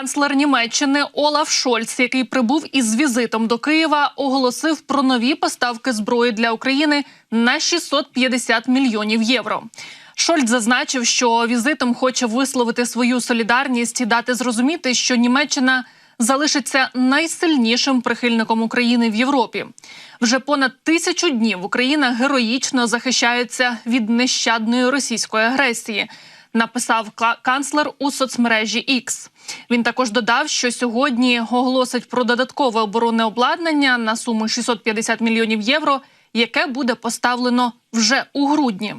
Канцлер Німеччини Олаф Шольц, який прибув із візитом до Києва, оголосив про нові поставки зброї для України на 650 мільйонів євро. Шольц зазначив, що візитом хоче висловити свою солідарність і дати зрозуміти, що Німеччина залишиться найсильнішим прихильником України в Європі. Вже понад тисячу днів Україна героїчно захищається від нещадної російської агресії. Написав канцлер у соцмережі X. Він також додав, що сьогодні оголосить про додаткове оборонне обладнання на суму 650 мільйонів євро, яке буде поставлено вже у грудні.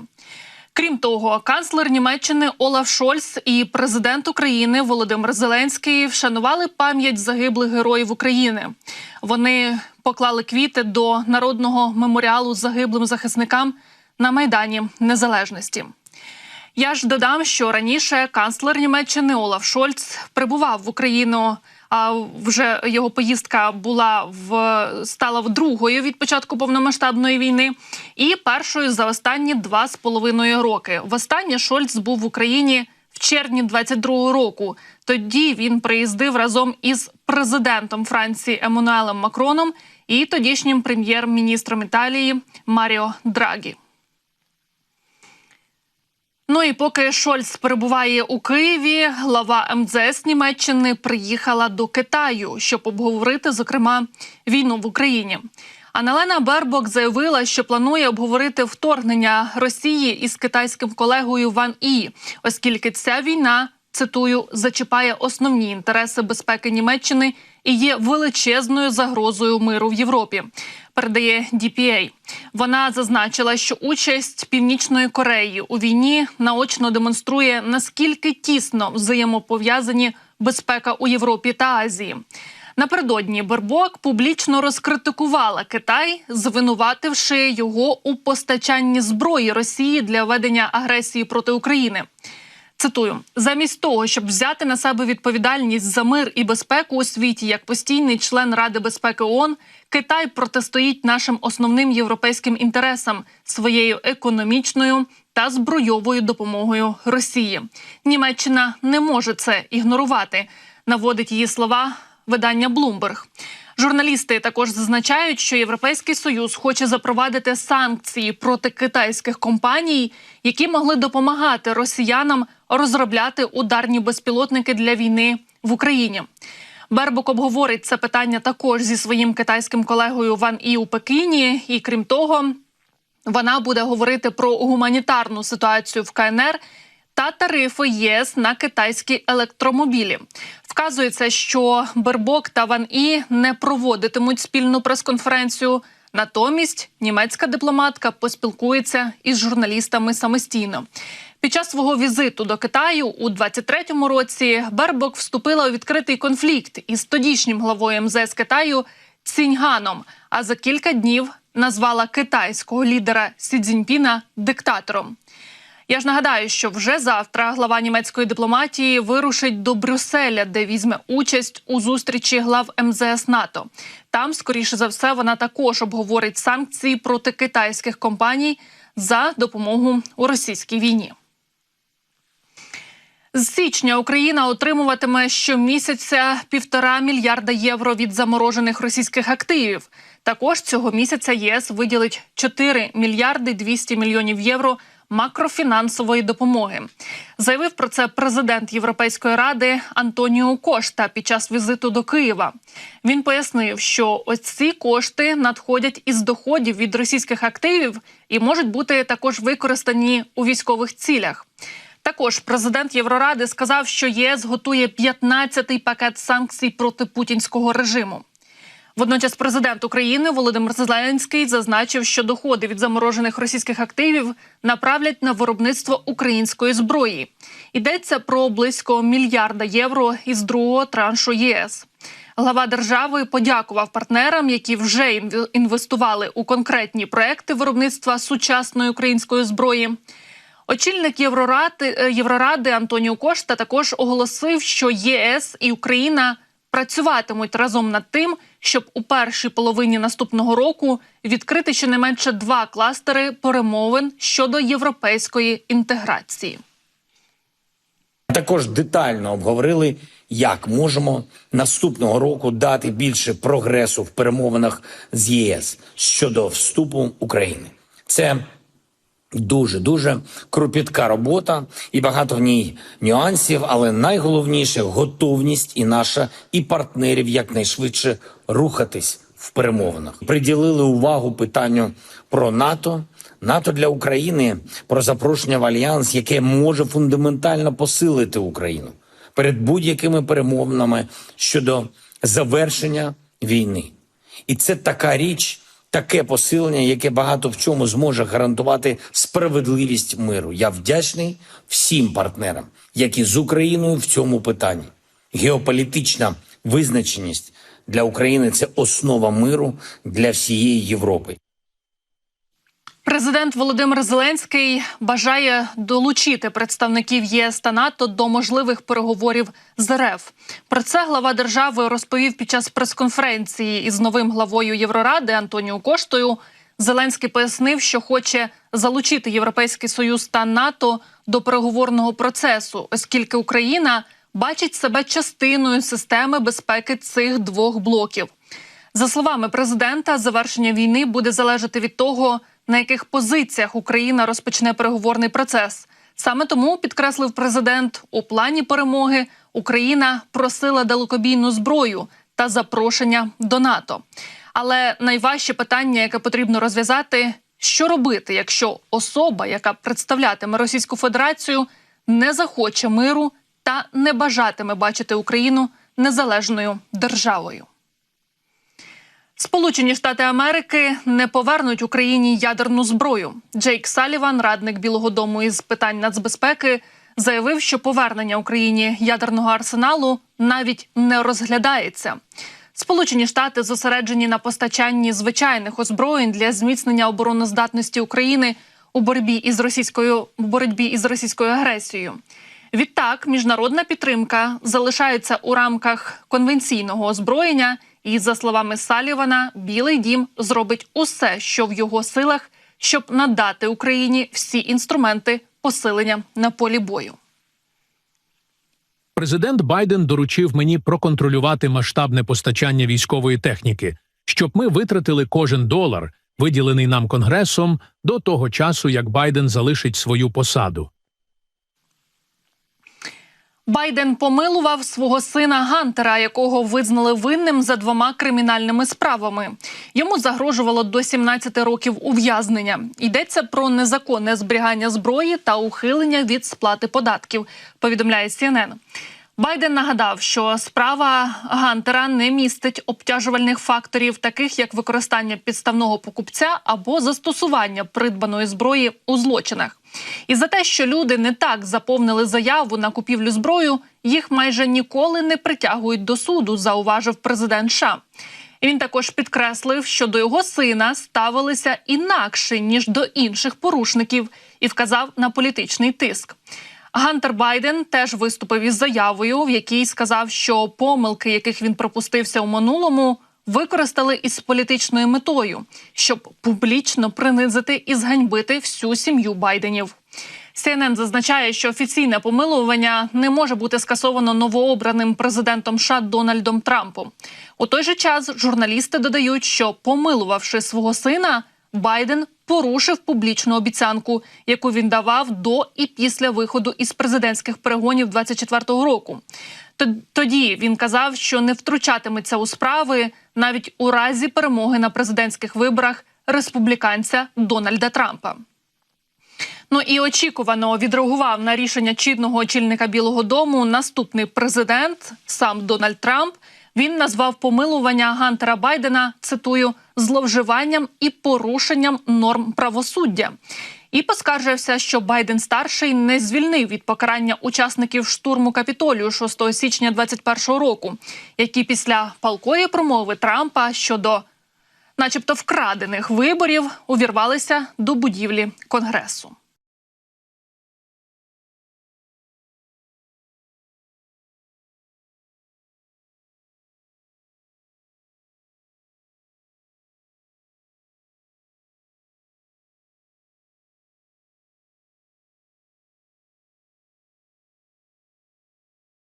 Крім того, канцлер Німеччини Олаф Шольц і президент України Володимир Зеленський вшанували пам'ять загиблих героїв України. Вони поклали квіти до народного меморіалу загиблим захисникам на майдані Незалежності. Я ж додам, що раніше канцлер Німеччини Олаф Шольц прибував в Україну. А вже його поїздка була в стала другою від початку повномасштабної війни, і першою за останні два з половиною роки. Востаннє Шольц був в Україні в червні 22-го року. Тоді він приїздив разом із президентом Франції Еммануелем Макроном і тодішнім прем'єр-міністром Італії Маріо Драгі. Ну і поки Шольц перебуває у Києві, глава МЗС Німеччини приїхала до Китаю, щоб обговорити, зокрема, війну в Україні. Аналена Бербок заявила, що планує обговорити вторгнення Росії із китайським колегою Ван І, оскільки ця війна цитую зачіпає основні інтереси безпеки Німеччини і є величезною загрозою миру в Європі. Передає DPA. Вона зазначила, що участь Північної Кореї у війні наочно демонструє наскільки тісно взаємопов'язані безпека у Європі та Азії. Напередодні Бербок публічно розкритикувала Китай, звинувативши його у постачанні зброї Росії для ведення агресії проти України. Цитую: замість того, щоб взяти на себе відповідальність за мир і безпеку у світі як постійний член Ради безпеки ООН, Китай протистоїть нашим основним європейським інтересам своєю економічною та збройовою допомогою Росії. Німеччина не може це ігнорувати. Наводить її слова видання Bloomberg. Журналісти також зазначають, що Європейський союз хоче запровадити санкції проти китайських компаній, які могли допомагати росіянам розробляти ударні безпілотники для війни в Україні. Бербок обговорить це питання також зі своїм китайським колегою Ван І у Пекіні. І крім того, вона буде говорити про гуманітарну ситуацію в КНР та тарифи ЄС на китайські електромобілі. Вказується, що Бербок та Ван І не проводитимуть спільну прес-конференцію. Натомість німецька дипломатка поспілкується із журналістами самостійно. Під час свого візиту до Китаю у 23-му році Бербок вступила у відкритий конфлікт із тодішнім главою МЗС Китаю Ціньганом. А за кілька днів назвала китайського лідера Сі Цзіньпіна диктатором. Я ж нагадаю, що вже завтра глава німецької дипломатії вирушить до Брюсселя, де візьме участь у зустрічі глав МЗС НАТО. Там, скоріше за все, вона також обговорить санкції проти китайських компаній за допомогу у російській війні. З січня Україна отримуватиме щомісяця півтора мільярда євро від заморожених російських активів. Також цього місяця єС виділить 4 мільярди 200 мільйонів євро макрофінансової допомоги. Заявив про це президент Європейської ради Антоніо Кошта під час візиту до Києва. Він пояснив, що ось ці кошти надходять із доходів від російських активів і можуть бути також використані у військових цілях. Також президент Євроради сказав, що ЄС готує 15-й пакет санкцій проти путінського режиму. Водночас президент України Володимир Зеленський зазначив, що доходи від заморожених російських активів направлять на виробництво української зброї. Йдеться про близько мільярда євро із другого траншу ЄС. Глава держави подякував партнерам, які вже інвестували у конкретні проекти виробництва сучасної української зброї. Очільник Євроради Євроради Антоніо Кошта також оголосив, що ЄС і Україна працюватимуть разом над тим, щоб у першій половині наступного року відкрити щонайменше два кластери перемовин щодо європейської інтеграції. Також детально обговорили, як можемо наступного року дати більше прогресу в перемовинах з ЄС щодо вступу України. Це дуже дуже кропітка робота і багато в ній нюансів, але найголовніше готовність і наша, і партнерів якнайшвидше рухатись в перемовинах. Приділили увагу питанню про НАТО. НАТО для України про запрошення в альянс, яке може фундаментально посилити Україну перед будь-якими перемовинами щодо завершення війни. І це така річ, таке посилення, яке багато в чому зможе гарантувати справедливість миру. Я вдячний всім партнерам, які з Україною в цьому питанні. Геополітична визначеність для України це основа миру для всієї Європи. Президент Володимир Зеленський бажає долучити представників ЄС та НАТО до можливих переговорів з РФ. Про це глава держави розповів під час прес-конференції із новим главою Євроради Антоніо Коштою. Зеленський пояснив, що хоче залучити Європейський Союз та НАТО до переговорного процесу, оскільки Україна бачить себе частиною системи безпеки цих двох блоків. За словами президента, завершення війни буде залежати від того, на яких позиціях Україна розпочне переговорний процес. Саме тому підкреслив президент, у плані перемоги Україна просила далекобійну зброю та запрошення до НАТО. Але найважче питання, яке потрібно розв'язати, що робити, якщо особа, яка представлятиме Російську Федерацію, не захоче миру та не бажатиме бачити Україну незалежною державою. Сполучені Штати Америки не повернуть Україні ядерну зброю. Джейк Саліван, радник Білого Дому із питань нацбезпеки, заявив, що повернення Україні ядерного арсеналу навіть не розглядається. Сполучені Штати зосереджені на постачанні звичайних озброєнь для зміцнення обороноздатності України у боротьбі із російською боротьбі із російською агресією. Відтак, міжнародна підтримка залишається у рамках конвенційного озброєння. І за словами Салівана, Білий Дім зробить усе, що в його силах, щоб надати Україні всі інструменти посилення на полі бою. Президент Байден доручив мені проконтролювати масштабне постачання військової техніки, щоб ми витратили кожен долар, виділений нам конгресом, до того часу, як Байден залишить свою посаду. Байден помилував свого сина Гантера, якого визнали винним за двома кримінальними справами. Йому загрожувало до 17 років ув'язнення. Йдеться про незаконне зберігання зброї та ухилення від сплати податків. Повідомляє CNN. Байден нагадав, що справа Гантера не містить обтяжувальних факторів, таких як використання підставного покупця або застосування придбаної зброї у злочинах. І за те, що люди не так заповнили заяву на купівлю зброю, їх майже ніколи не притягують до суду, зауважив президент США. І Він також підкреслив, що до його сина ставилися інакше ніж до інших порушників, і вказав на політичний тиск. Гантер Байден теж виступив із заявою, в якій сказав, що помилки, яких він пропустився у минулому, використали із політичною метою, щоб публічно принизити і зганьбити всю сім'ю Байденів. CNN зазначає, що офіційне помилування не може бути скасовано новообраним президентом США Дональдом Трампом. У той же час журналісти додають, що помилувавши свого сина, Байден порушив публічну обіцянку, яку він давав до і після виходу із президентських перегонів 24-го року. Тоді він казав, що не втручатиметься у справи навіть у разі перемоги на президентських виборах республіканця Дональда Трампа. Ну і очікувано відреагував на рішення чинного очільника Білого Дому наступний президент, сам Дональд Трамп. Він назвав помилування Гантера Байдена цитую зловживанням і порушенням норм правосуддя. І поскаржився, що Байден старший не звільнив від покарання учасників штурму капітолію 6 січня 2021 року, які після палкої промови Трампа щодо, начебто, вкрадених виборів увірвалися до будівлі конгресу.